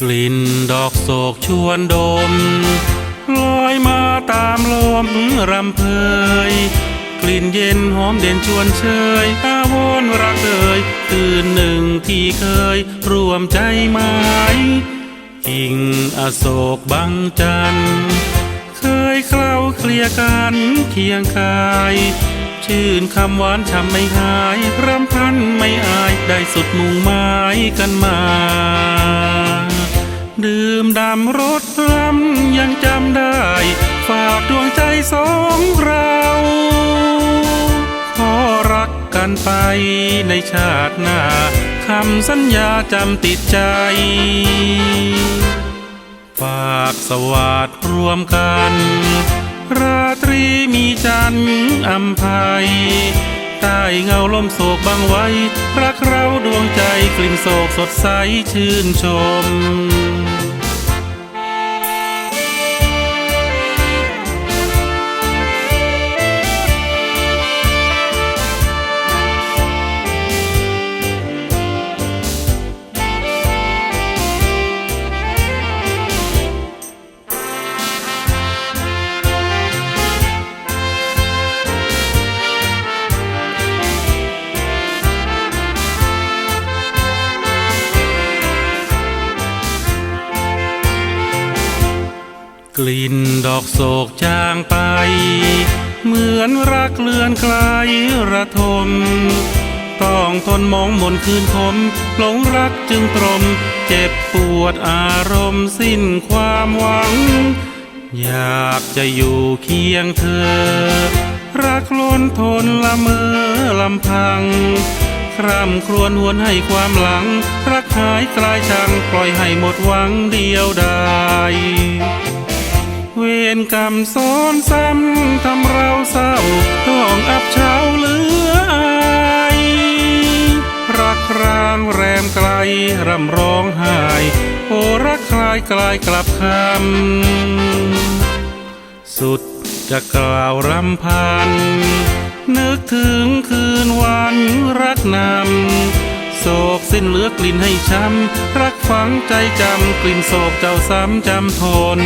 กลิ่นดอกโศกชวนดม ลอยมาตามลมรำเพย กลิ่นเย็นหอมเด่นชวนเชยอาวรรักเอ่ยคืนหนึ่งที่เคยรวมใจหมายกิ่งอโศกบังจัน เคยเคล้าเคลียกันเคียงกาย ชื่นคำหวานช้ำไม่หายรำพันไม่อายได้สุดมุ่งหมายกันมา ดื่มดำรสลำยังจำได้ ฝากดวงใจสองเราขอรักกันไปในชาติหน้าคำสัญญาจำติดใจ ฝากสวัสดรวมกัน ราตรีมีจันทร์อำภัยใต้เงาลมโศกบังไว้ รักเราดวงใจกลิ่นโศกสดใสชื่นชม กลิ่นดอกโศกจางไป เหมือนรักเลือนไกลระทม ต้องทนมองมนคืนคมหลงรักจึงตรม เจ็บปวดอารมณ์สิ้นความหวัง อยากจะอยู่เคียงเธอ รักล้นทนละเมอลำพังคร่ำครวญหวนให้ความหลัง รักหายกลายชังปล่อยให้หมดหวังเดียวดาย รกรรมซ้อนซ้ำทำเราเศร้าต้องอับเฉาเหลืออายรักรางแรมไกลรำร้องไห้โอรักคลายกลายกลับคำสุดจะกล่าวรำพัน นึกถึงคืนวันรักนำโศกสิ้นเลือกลิ่นให้ช้ำ รักฝังใจจำกลิ่นโศกเจ้าซ้ำจำทน